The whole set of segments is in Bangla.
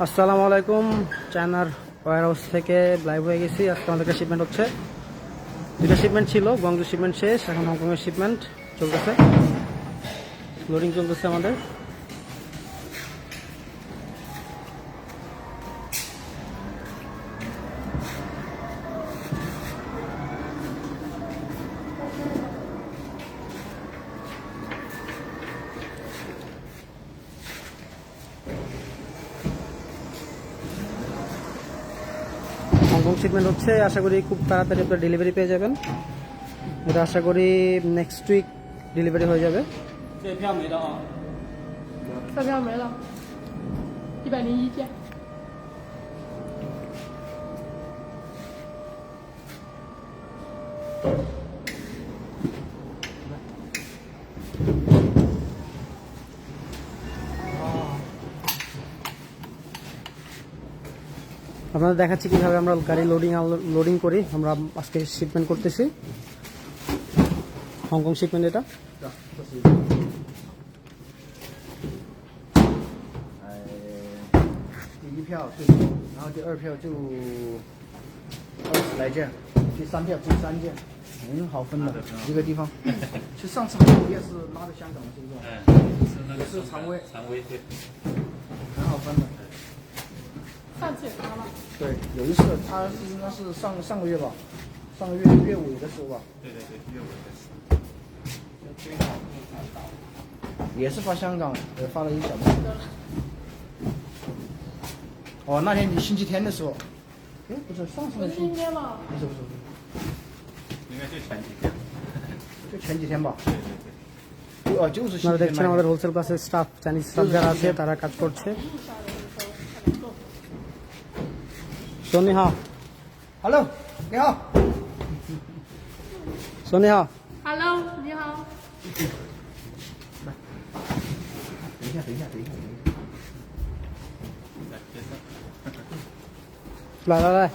আসসালামু আলাইকুম। চায়নার ওয়ার হাউস থেকে লাইভ হয়ে গেছি। আজকে আমাদের শিপমেন্ট হচ্ছে। দুটা শিপমেন্ট ছিল গঙ্গু শিপমেন্ট শেষ, এখন হংকংয়ের শিপমেন্ট চলতেছে। লোডিং চলতেছে আমাদের। হংকং শিপমেন্ট হচ্ছে, আশা করি খুব তাড়াতাড়ি আপনার ডেলিভারি পেয়ে যাবেন। এটা আশা করি নেক্সট উইক ডেলিভারি হয়ে যাবে। 这票 আপনাদের দেখাচ্ছি কীভাবে আমরা গাড়ি লোডিং লোডিং করি। আমরা আজকে শিপমেন্ট করতেছি। হংকং শিপমেন্ট এটা। 有一次他是应该是上上个月吧，上个月月尾的时候吧，对对对，月尾的时也是发香港，呃，发了一小包。哦，那天你星期天的时候，哎，不是上次不是的星今天吗？不是不是不是，应该就前几天。就前几天吧，对对对。就呃就是星আপনারা期天 দেখছেন 那 আমাদের 天。 হোলসেল ক্লাসের স্টাফ চাইনিজ স্টাফ যারা আছে তারা কাজ করছে 兄弟好，Hello，你好，兄弟好，Hello，你好。等一下，等一下，等一下，等一下。来来来，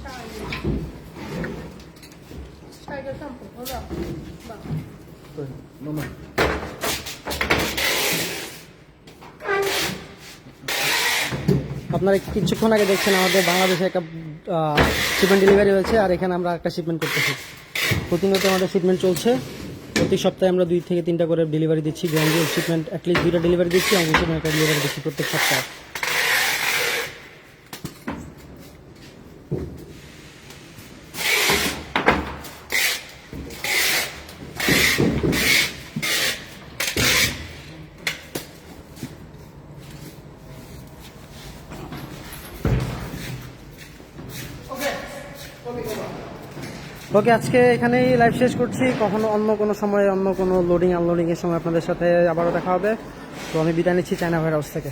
下一个。মামা আপনারা কিছুক্ষণ আগে দেখছেন আমাদের বাংলাদেশে একটা শিপমেন্ট ডেলিভারি হয়েছে আর এখানে আমরা একটা শিপমেন্ট করতেছি। প্রতিনিয়ত আমাদের শিপমেন্ট চলছে। প্রতি সপ্তাহে আমরা দুই থেকে তিনটা করে ডেলিভারি দিচ্ছি। গ্র্যান্ড শিপমেন্ট অ্যাটলিস্ট দুইটা ডেলিভারি দিচ্ছি এবং একটা ডেলিভারি দিচ্ছি প্রত্যেক সপ্তাহে। ওকে, আজকে এখানেই লাইভ শেষ করছি। কখনো অন্য কোনো সময়ে অন্য কোনো লোডিং আনলোডিং এর সময় আপনাদের সাথে আবারও দেখা হবে। তো আমি বিদায় নিচ্ছি চায়না ভাইর হাউস থেকে।